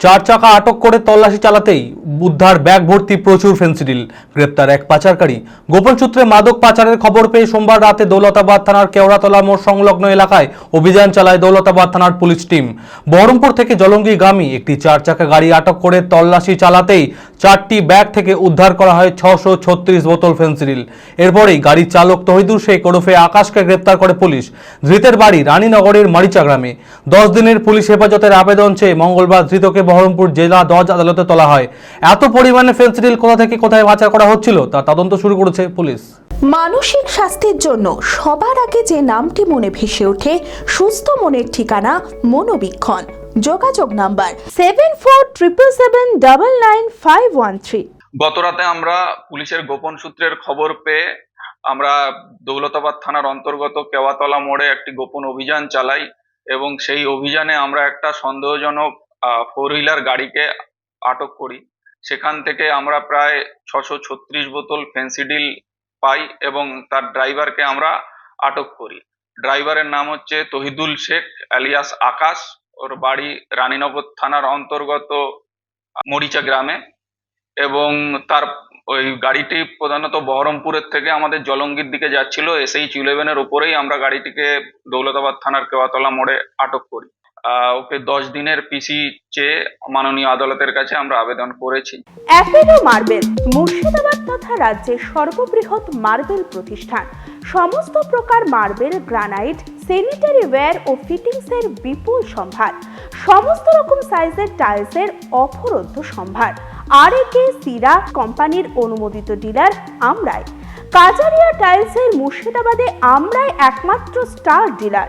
চার চাকা আটক করে তল্লাশি চালাতেই উদ্ধার ব্যাগ ভর্তি প্রচুর ফেন্সিডিল গ্রেপ্তার এক পাচারকারী। গোপন সূত্রে মাদক পাচারের খবর পেয়ে সোমবার রাতে দৌলতাবাদ থানার কেওড়াতলা মোড় সংলগ্ন এলাকায় অভিযান চালায় দৌলতাবাদ থানার পুলিশ টিম। বহরমপুর থেকে জলঙ্গিগামী একটি চার চাকা গাড়ি আটক করে তল্লাশি চালাতেই চারটি ব্যাগ থেকে উদ্ধার করা হয় ছশো ছত্রিশ বোতল ফেন্সিডিল এরপরেই গাড়ির চালক তহিদুর শেখ ওরফে আকাশকে গ্রেপ্তার করে পুলিশ। ধৃতের বাড়ি রানীনগরের মারিচা গ্রামে। দশ দিনের পুলিশ হেফাজতের আবেদন চেয়ে মঙ্গলবার ধৃতকে বহরমপুর জেলা দজ আদালতে তোলা হয়। এত পরিমাণে ফেন্সিডিল কোথা থেকে কোথায় পাচার করা হচ্ছিল তা তদন্ত শুরু করেছে পুলিশ। মানসিক স্বাস্থ্যের জন্য সবার আগে যে নামটি মনে ভেসে ওঠে সুস্থ মনের ঠিকানা মনোবীক্ষণ। যোগাযোগ number seven four triple seven double nine five one three গতরাতে আমরা পুলিশের গোপন সূত্রের খবর পেয়ে আমরা দৌলতাবাদ থানার অন্তর্গত কেওয়াতলা মোড়ে একটি গোপন অভিযান চালাই এবং সেই অভিযানে আমরা একটা সন্দেহজনক ফোর হুইলার গাড়িকে আটক করি। সেখান থেকে আমরা প্রায় ছশো ছত্রিশ বোতল ফেন্সিডিল পাই এবং তার ড্রাইভারকে আমরা আটক করি। ড্রাইভারের নাম হচ্ছে তহিদুল শেখ আলিয়াস আকাশ। ওর বাড়ি রানীনগর থানার অন্তর্গত মরিচা গ্রামে এবং তার ওই গাড়িটি প্রধানত বহরমপুরের থেকে আমাদের জলঙ্গির দিকে যাচ্ছিল। এসএইচ ইলেভেনের উপরেই আমরা গাড়িটিকে দৌলতাবাদ থানার কেওয়াতলা মোড়ে আটক করি। ওকে দশ দিনের পিসি চেয়ে মাননীয় আদালতের কাছে আমরা আবেদন করেছি। অ্যাপেলো মার্বেল, মুর্শিদাবাদ তথা রাজ্যের সর্ববৃহৎ মার্বেল প্রতিষ্ঠান। সমস্ত প্রকার মার্বেল, গ্রানাইট স্যানিটারি ওয়্যার ও ফিটিংসের বিপুল সম্ভার। সমস্ত রকম সাইজের টাইলসের অফরন্ত সম্ভার। আর একে সিরা কোম্পানির অনুমোদিত ডিলার আমরাই। কাজারিয়া টাইলসের মুর্শিদাবাদে আমরাই একমাত্র স্টার ডিলার